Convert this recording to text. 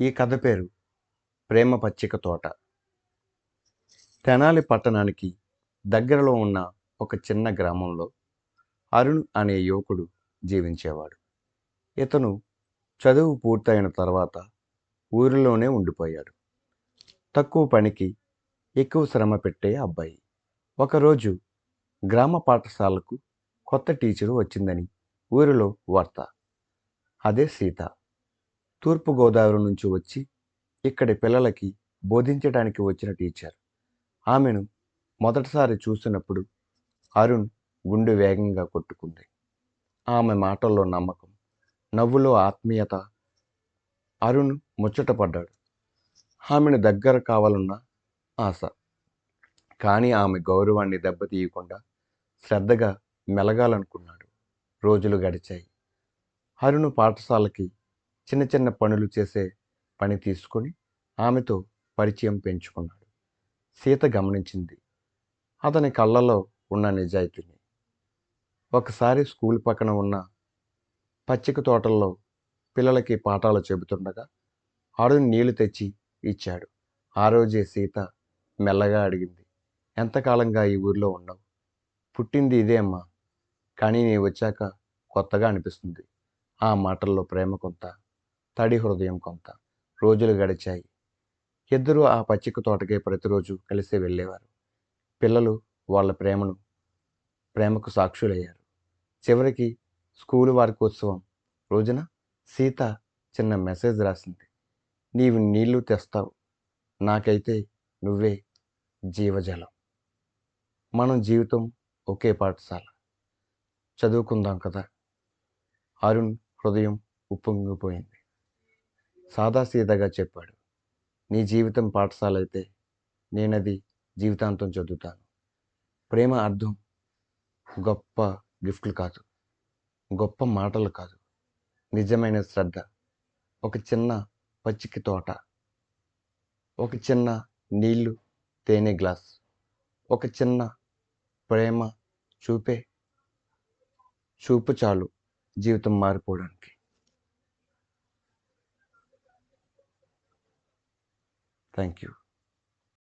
ఈ కథ పేరు ప్రేమ పచ్చిక తోట. తెనాలి పట్టణానికి దగ్గరలో ఉన్న ఒక చిన్న గ్రామంలో అరుణ్ అనే యువకుడు జీవించేవాడు. ఇతను చదువు పూర్తయిన తర్వాత ఊరిలోనే ఉండిపోయాడు. తక్కువ పనికి ఎక్కువ శ్రమ పెట్టే అబ్బాయి. ఒకరోజు గ్రామ పాఠశాలకు కొత్త టీచరు వచ్చిందని ఊరిలో వార్త. అదే సీత. తూర్పుగోదావరి నుంచి వచ్చి ఇక్కడి పిల్లలకి బోధించడానికి వచ్చిన టీచర్. ఆమెను మొదటిసారి చూసినప్పుడు అరుణ్ గుండె వేగంగా కొట్టుకుంది. ఆమె మాటల్లో నమ్మకం నవ్వులో ఆత్మీయత. అరుణ్ ముచ్చటపడ్డాడు ఆమెను దగ్గర కావాలన్న ఆశ. కానీ ఆమె గౌరవాన్ని దెబ్బతీయకుండా శ్రద్ధగా మెలగాలనుకున్నాడు. రోజులు గడిచాయి. అరుణ్ పాఠశాలకి చిన్న చిన్న పనులు చేసే పని తీసుకొని ఆమెతో పరిచయం పెంచుకున్నాడు. సీత గమనించింది. అతని కళ్ళలో ఉన్న నిజాయితీని. ఒకసారి స్కూల్ పక్కన ఉన్న పచ్చిక తోటల్లో పిల్లలకి పాఠాలు చెబుతుండగా అరుణ్ నీళ్ళు తెచ్చి ఇచ్చాడు. ఆ రోజే సీత మెల్లగా అడిగింది. ఎంతకాలంగా ఈ ఊర్లో ఉన్నావు? పుట్టింది ఇదే అమ్మా. కానీ నీ వచ్చాక కొత్తగా అనిపిస్తుంది. ఆ మాటల్లో ప్రేమ కొంత తడి హృదయం కొంత. రోజులు గడిచాయి. ఇద్దరూ ఆ పచ్చిక తోటకే ప్రతిరోజు కలిసి వెళ్ళేవారు. పిల్లలు వాళ్ళ ప్రేమను ప్రేమకు సాక్షులయ్యారు. చివరికి స్కూలు వార్కోత్సవం రోజున సీత చిన్న మెసేజ్ రాసింది. నీవు నీళ్ళు తెస్తావు. నాకైతే నువ్వే జీవజలం. మనం జీవితం ఒకే పాఠశాల. చదువుకుందాం కదా. అరుణ్ హృదయం ఉప్పొంగిపోయింది. సాదాసీదాగా చెప్పాడు. నీ జీవితం పాఠశాల అయితే నేనది జీవితాంతం చదువుతాను. ప్రేమ అర్థం గొప్ప గిఫ్ట్లు కాదు. గొప్ప మాటలు కాదు. నిజమైన శ్రద్ధ. ఒక చిన్న పచ్చికి తోట. ఒక చిన్న నీళ్ళు తేనె గ్లాస్. ఒక చిన్న ప్రేమ చూపే చూపు చాలు జీవితం మారిపోవడానికి. Thank you.